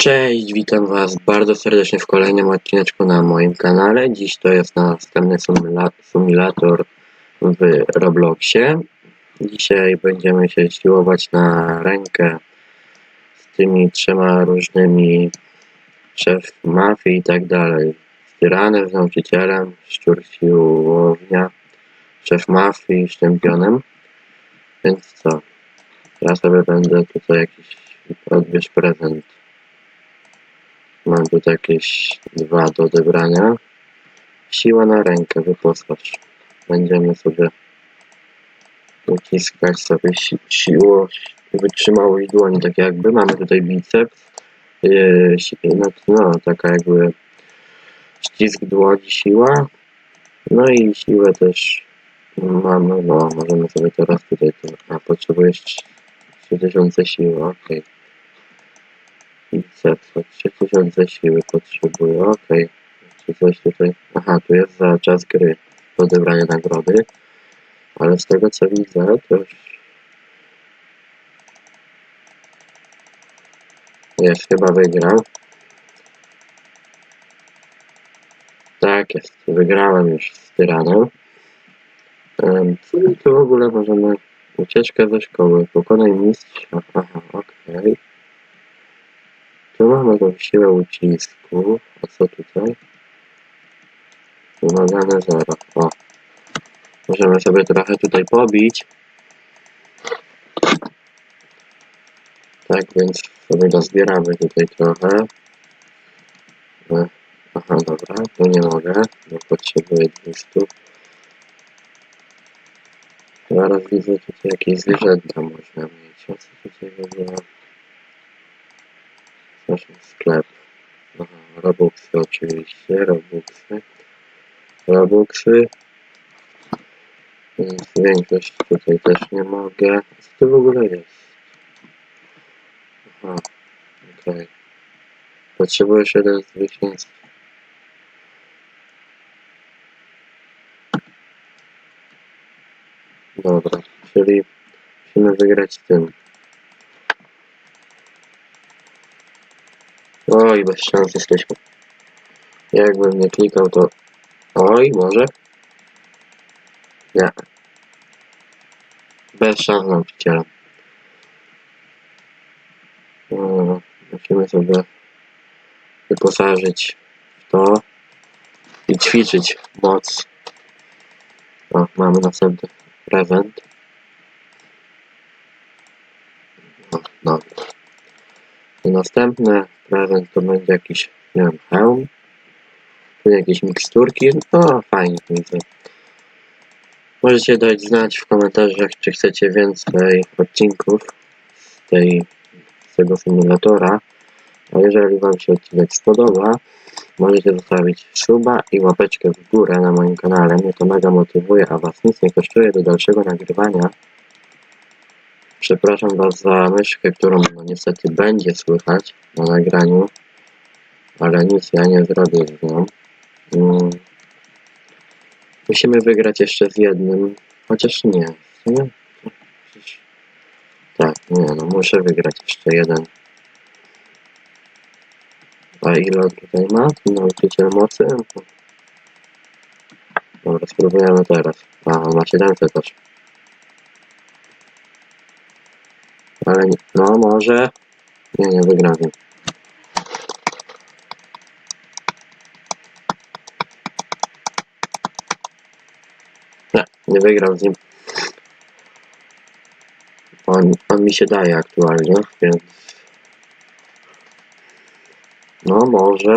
Cześć, witam Was bardzo serdecznie w kolejnym odcineczku na moim kanale. Dziś to jest następny symulator w Robloxie. Dzisiaj będziemy się siłować na rękę z tymi trzema różnymi szef mafii i tak dalej. Z tyranem, z nauczycielem, szczur siłownia, szef mafii, szczępionem. Więc co? Ja sobie będę tutaj jakiś odbierz prezent. Mam tu jakieś dwa do odebrania. Siła na rękę, wyposaż. Będziemy sobie uciskać sobie si wytrzymałość dłoni, tak jakby. Mamy tutaj biceps. Yy, no, no, taka jakby ścisk dłoni, siła. No i siłę też mamy, no, możemy sobie teraz tutaj to, a potrzebujesz 3000 siły, okej. Biceps, 3000 siły potrzebuję, okej. Czy coś tutaj, aha, tu jest za czas gry do odebrania nagrody, ale z tego co widzę, to już jest, chyba wygrał. Tak jest, wygrałem już z tyranem. Co my tu w ogóle możemy... Ucieczkę ze szkoły, pokonaj mistrza, aha, okej. Tu mamy tą siłę ucisku, a co tutaj? Wymagane zero, o. Możemy sobie trochę tutaj pobić. Tak więc sobie dozbieramy tutaj trochę. E, Aha, dobra, tu nie mogę, bo potrzebuję 200. Zaraz widzę tutaj jakieś zwierzęta można mieć. A co tutaj w? Nasz sklep. Robuxy oczywiście, Robuxy. Robuxy. Więc większość tutaj też nie mogę. Co to w ogóle jest? Aha, okej. Potrzebujesz jeden zwycięstw. Dobra, czyli musimy wygrać tym. Oj, bez szans jesteśmy. Jakbym nie klikał, to... Oj, może? Nie. Bez szans nauczyciela. No, musimy sobie wyposażyć w to i ćwiczyć moc. O, mamy następny prezent. No, dobra. I następny prezent to będzie jakiś, nie wiem, hełm. Tu jakieś miksturki. No, fajnie widzę. Możecie dać znać w komentarzach, czy chcecie więcej odcinków z, tej, z tego symulatora. A jeżeli Wam się odcinek spodoba, możecie zostawić suba i łapeczkę w górę na moim kanale. Mnie to mega motywuje, a Was nic nie kosztuje do dalszego nagrywania. Przepraszam Was za myszkę, którą no, niestety będzie słychać na nagraniu, ale nic ja nie zrobię z nią. Mm. Musimy wygrać jeszcze z jednym, chociaż nie. nie? Tak, nie, no muszę wygrać jeszcze jeden. A ile tutaj ma? Nauczyciel mocy? Dobra, spróbujemy teraz. A, ma 700 też. Ale nie, no może... Nie, nie wygram. Nie, nie wygrał z nim. On, on mi się daje aktualnie, więc... No może...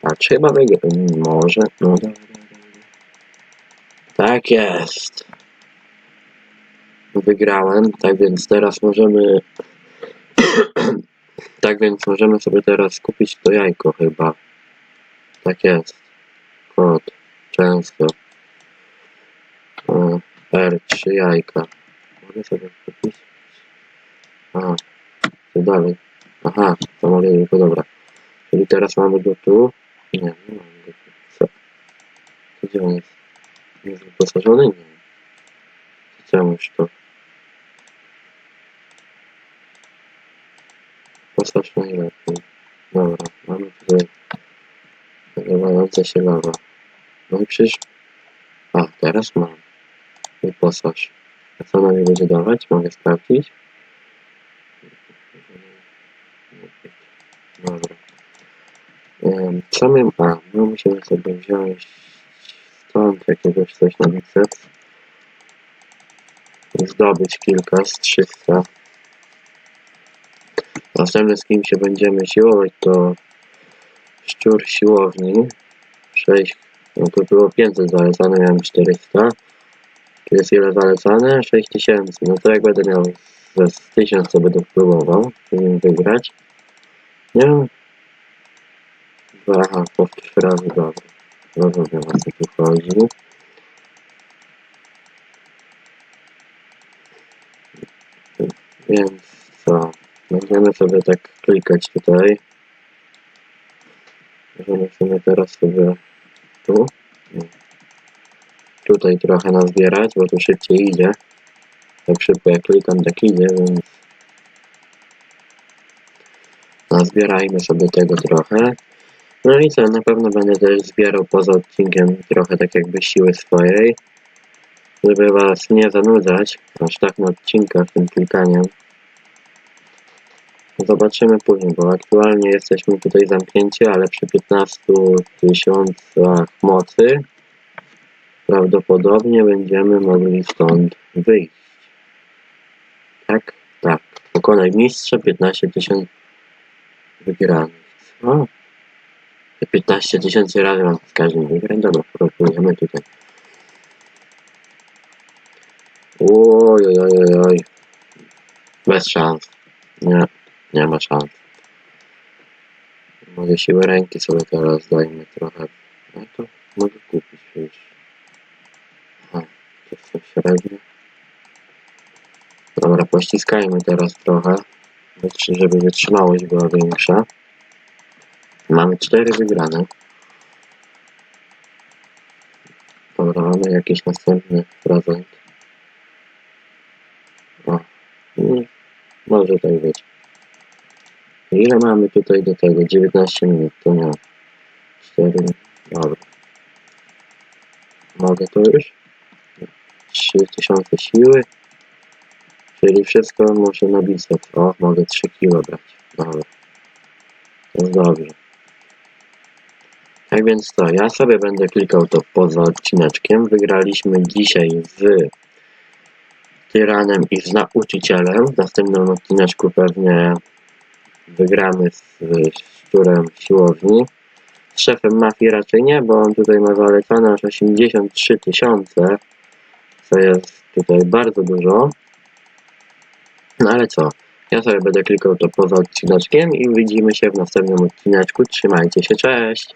Patrz, chyba wygra. Może, no. Tak jest. Wygrałem, tak więc teraz możemy... tak więc możemy sobie teraz kupić to jajko chyba. Tak jest. Kod. Często. O, R3 jajka. Mogę sobie kupić? A, co dalej? Aha, to mogę tylko dobra. Czyli teraz mamy go tu. Nie, nie mamy go tu. Co? Gdzie on jest? Jest wyposażony? Nie. Czemuż to? Wyposaż najlepiej. Dobra, mamy tutaj wylewające się lawa. No i przecież... A, teraz mam. Wyposaż. A co nam będzie dawać? Mogę sprawdzić? Dobra. Co my... A, my musimy sobie wziąć stąd jakiegoś coś na biceps. Zdobyć kilka z 300. Następny z kim się będziemy siłować to szczur siłowni. 6, no to było 500 zalecane, miałem 400. Tu jest ile zalecane? 6000. No to jak będę miał ze z 1000 to będę próbował, żeby wygrać. Nie wiem. Aha, powtórz razy, dobra. Rozumiem o co tu chodzi. Więc co? Będziemy sobie tak klikać tutaj. Możemy sobie teraz sobie tu. Tutaj trochę nazbierać, bo tu szybciej idzie. Tak szybko jak klikam, tak idzie, więc nazbierajmy sobie tego trochę. No i co, na pewno będę też zbierał poza odcinkiem trochę tak jakby siły swojej, żeby was nie zanudzać aż tak na odcinkach tym klikaniem. Zobaczymy później, bo aktualnie jesteśmy tutaj zamknięci, ale przy 15 tysiącach mocy prawdopodobnie będziemy mogli stąd wyjść. Tak? Tak. Pokonaj mistrza 15 tysięcy wygranych. Te 15 tysięcy razy mam z każdym wygrać? Dobra, próbujemy tutaj. Oj, oj, oj, oj, oj. Bez szans. Nie, nie ma szans. Może siłę ręki sobie teraz dajmy trochę. No to mogę kupić już. Aha, to są średnie. Dobra, pościskajmy teraz trochę, żeby wytrzymałość była większa. Mamy cztery wygrane. Dobra, mamy jakiś następny prezent. O, i może tak być. Ile mamy tutaj do tego? 19 minut, to nie. 4, dobra. Mogę to już? 3000 siły. Czyli wszystko muszę na biceps. O, mogę 3 kilo brać. Dobra. To jest dobrze. Tak więc to, ja sobie będę klikał to poza odcineczkiem. Wygraliśmy dzisiaj z tyranem i z nauczycielem. W następnym odcineczku pewnie wygramy z szczurem siłowni. Z szefem mafii raczej nie, bo on tutaj ma zalecane aż 83 tysiące, co jest tutaj bardzo dużo. No ale co, ja sobie będę klikał to poza odcineczkiem i widzimy się w następnym odcineczku. Trzymajcie się, cześć!